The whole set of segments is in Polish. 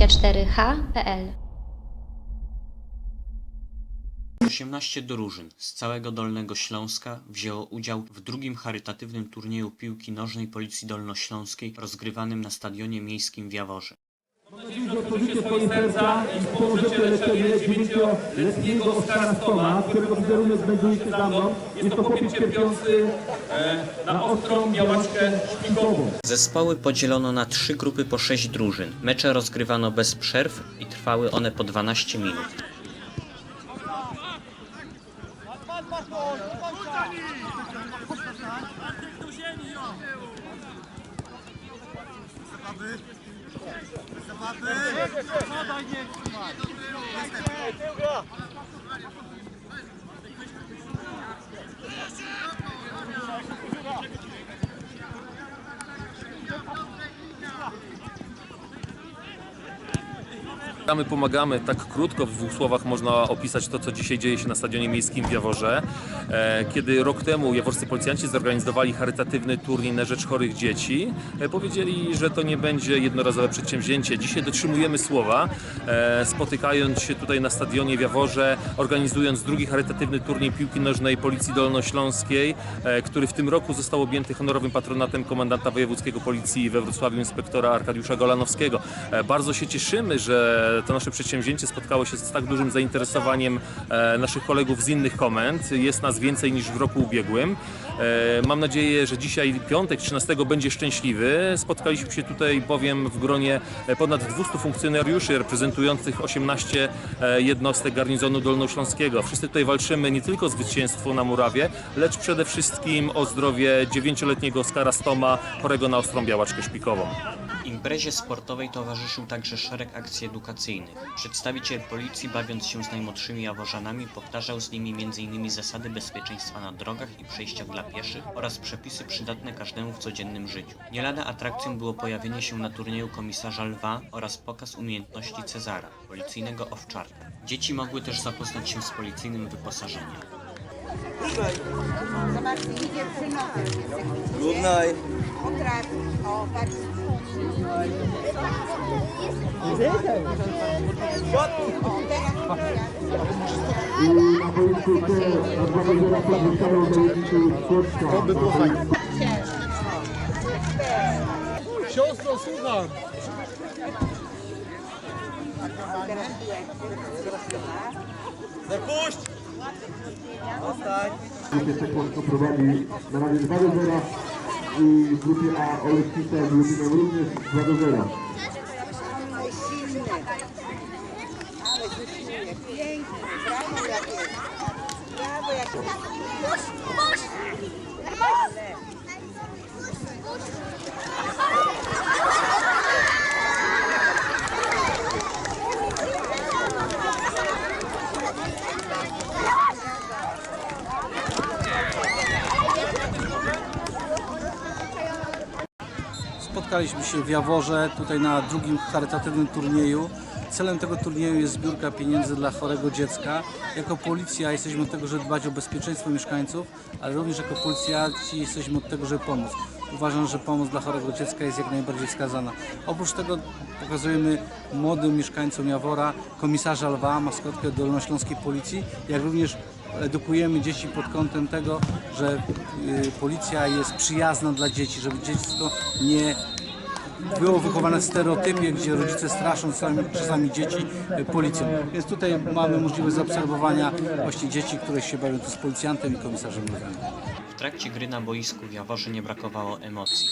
24h.pl 18 drużyn z całego Dolnego Śląska wzięło udział w drugim charytatywnym turnieju piłki nożnej Policji Dolnośląskiej rozgrywanym na stadionie miejskim w Jaworze. Otworzycie swoje serca i leczenie dziewięcioletniego Oskara Stoma, którego wizerunek znajduje się za mną. Jest to chłopiec cierpiący e, na ostrą białaczkę szpikową. Zespoły podzielono na trzy grupy po sześć drużyn. Mecze rozgrywano bez przerw i trwały one po 12 minut. Ej, co daje. My pomagamy, tak krótko, w dwóch słowach można opisać to, co dzisiaj dzieje się na Stadionie Miejskim w Jaworze. E, Kiedy rok temu jaworscy policjanci zorganizowali charytatywny turniej na rzecz chorych dzieci, e, powiedzieli, że to nie będzie jednorazowe przedsięwzięcie. Dzisiaj dotrzymujemy słowa, e, spotykając się tutaj na Stadionie w Jaworze, organizując drugi charytatywny turniej piłki nożnej Policji Dolnośląskiej, który w tym roku został objęty honorowym patronatem komendanta wojewódzkiego policji we Wrocławiu, inspektora Arkadiusza Golanowskiego. Bardzo się cieszymy, że to nasze przedsięwzięcie spotkało się z tak dużym zainteresowaniem e, naszych kolegów z innych komend. Jest nas więcej niż w roku ubiegłym. E, Mam nadzieję, że dzisiaj piątek 13 będzie szczęśliwy. Spotkaliśmy się tutaj bowiem w gronie e, ponad 200 funkcjonariuszy reprezentujących 18 e, jednostek garnizonu dolnośląskiego. Wszyscy tutaj walczymy nie tylko o zwycięstwo na murawie, lecz przede wszystkim o zdrowie dziewięcioletniego Oskara Stoma, chorego na ostrą białaczkę szpikową. Imprezie sportowej towarzyszył także szereg akcji edukacyjnych. Przedstawiciel policji, bawiąc się z najmłodszymi jaworzanami, powtarzał z nimi m.in. zasady bezpieczeństwa na drogach i przejściach dla pieszych oraz przepisy przydatne każdemu w codziennym życiu. Nie lada atrakcją było pojawienie się na turnieju komisarza Lwa oraz pokaz umiejętności Cezara, policyjnego owczarka. Dzieci mogły też zapoznać się z policyjnym wyposażeniem. Zobaczcie, idzie przy nogach. Good night. O, patrz. I na boisku te od Wawelera zostaną zawodniczy Płocka. Siostro, słucham. Zapuść! Zostań. Płocko prowadzi na razie 2 do 0 i w grupie A Oleksica z Lublinem również 2 do 0. Ale silny. Ale wysiłek. Piękny. Brawo, jakie. Brawo, jakie. Spotkaliśmy się w Jaworze, tutaj na drugim charytatywnym turnieju. Celem tego turnieju jest zbiórka pieniędzy dla chorego dziecka. Jako policja jesteśmy od tego, żeby dbać o bezpieczeństwo mieszkańców, ale również jako policjanci jesteśmy od tego, żeby pomóc. Uważam, że pomoc dla chorego dziecka jest jak najbardziej wskazana. Oprócz tego pokazujemy młodym mieszkańcom Jawora komisarza Lwa, maskotkę Dolnośląskiej Policji, jak również edukujemy dzieci pod kątem tego, że y, policja jest przyjazna dla dzieci, żeby dziecko nie było wychowane w stereotypie, gdzie rodzice straszą czasami, dzieci y, policją. Więc tutaj mamy możliwość zaobserwowania właśnie dzieci, które się bawią tu z policjantem i komisarzem. W trakcie gry na boisku w Jaworze nie brakowało emocji.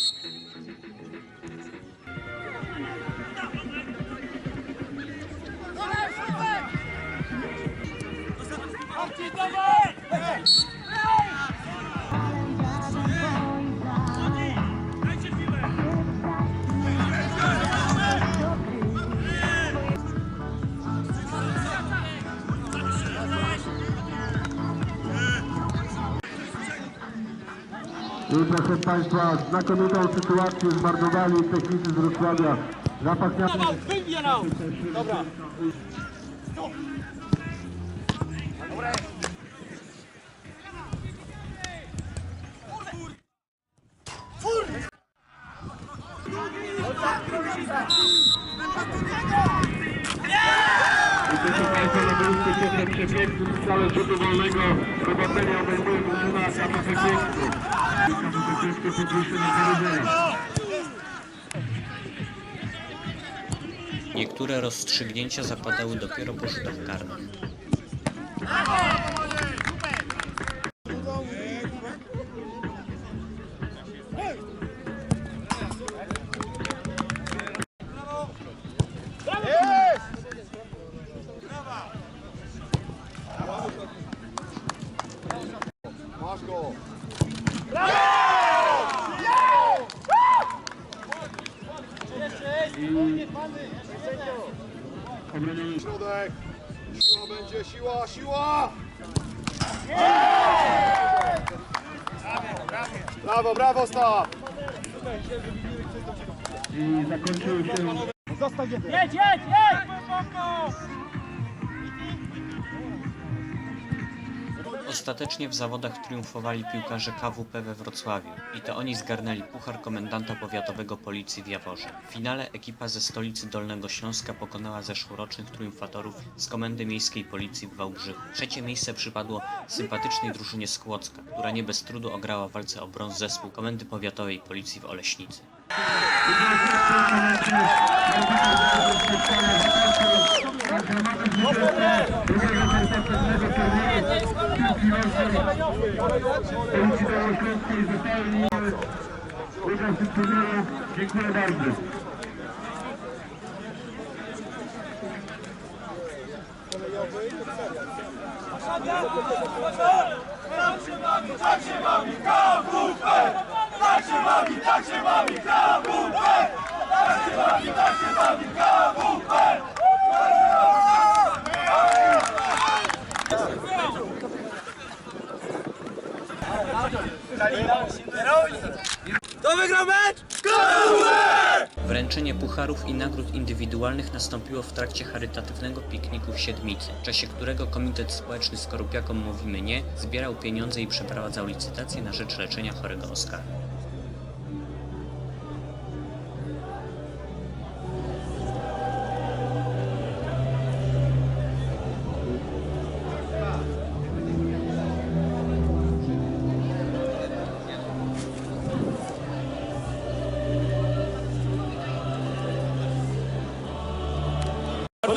I proszę Państwa, znakomitą sytuację zmarnowali technicy z Wrocławia. Zapachniaty. Brawo, całe rzutu wolnego. Obejmuje drużyna podwyższone 0 Niektóre rozstrzygnięcia zapadały dopiero po rzutach karnych. Środek. Siła będzie, siła, siła! Brawo, brawo, staw! I zakończył się Ostatecznie w zawodach triumfowali piłkarze KWP we Wrocławiu i to oni zgarnęli puchar komendanta powiatowego policji w Jaworze. W finale ekipa ze stolicy Dolnego Śląska pokonała zeszłorocznych triumfatorów z Komendy Miejskiej Policji w Wałbrzychu. Trzecie miejsce przypadło sympatycznej drużynie z która nie bez trudu ograła w walce o brąz zespół Komendy Powiatowej Policji w Oleśnicy. Policji Białośląskiej zupełnie uczestników turnieju. Dziękuję bardzo. Wręczenie pucharów i nagród indywidualnych nastąpiło w trakcie charytatywnego pikniku w Siedmicy, w czasie którego Komitet Społeczny Skorupiakom Mówimy Nie zbierał pieniądze i przeprowadzał licytacje na rzecz leczenia chorego Oskara.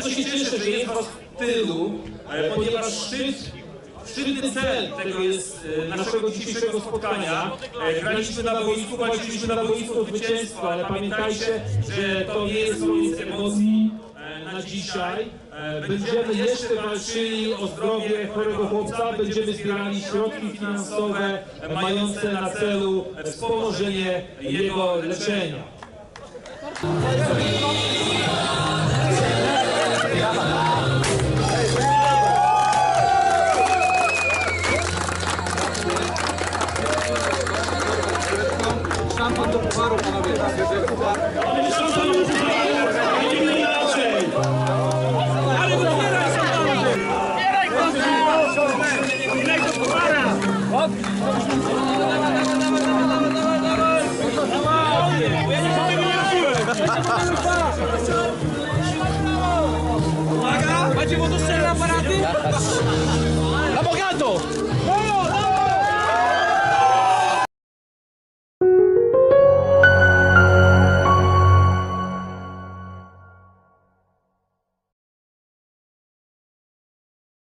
Bardzo się cieszę, że jest Was tylu, e, ponieważ szczyt, szczytny cel tego jest e, naszego dzisiejszego spotkania. E, Graliśmy na boisku, walczyliśmy na boisku o zwycięstwo, ale pamiętajcie, że to nie jest koniec emocji na dzisiaj. Będziemy jeszcze walczyli o zdrowie chorego chłopca, będziemy zbierali środki finansowe mające na celu wspomożenie jego leczenia. Macie wodostrzelne aparaty?